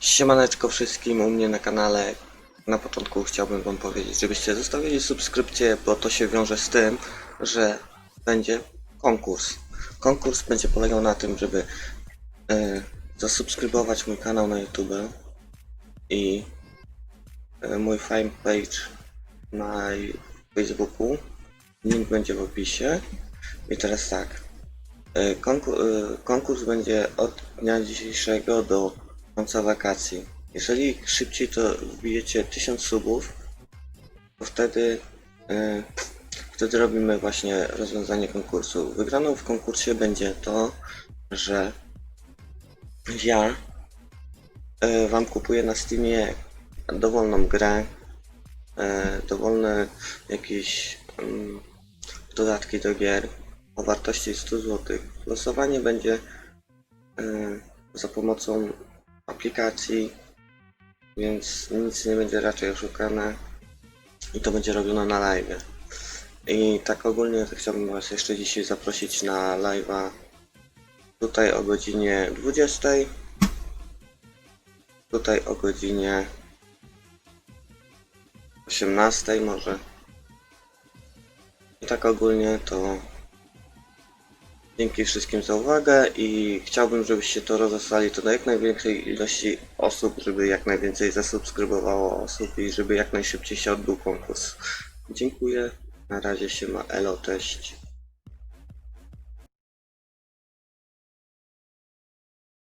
Siemaneczko wszystkim u mnie na kanale. Na początku chciałbym wam powiedzieć, żebyście zostawili subskrypcję, bo to się wiąże z tym, że będzie konkurs. Konkurs będzie polegał na tym, żeby e, zasubskrybować mój kanał na YouTube i e, mój fanpage na Facebooku. Link będzie w opisie. I teraz tak. Konkur e, konkurs będzie od dnia dzisiejszego do końca wakacji. Jeżeli szybciej to wbijecie 1000 subów, to wtedy, e, wtedy robimy właśnie rozwiązanie konkursu. Wygraną w konkursie będzie to, że ja e, wam kupuję na Steamie dowolną grę, e, dowolne jakieś mm, dodatki do gier o wartości 100 zł. Losowanie będzie za pomocą aplikacji, więc nic nie będzie raczej oszukane i to będzie robione na live. I tak ogólnie chciałbym Was jeszcze dzisiaj zaprosić na live'a tutaj o godzinie 20. Tutaj o godzinie 18 może. I tak ogólnie to dzięki wszystkim za uwagę i chciałbym, żebyście to rozesłali to do jak największej ilości osób, żeby jak najwięcej zasubskrybowało osób i żeby jak najszybciej się odbył konkurs. Dziękuję. Na razie się ma Elo, cześć.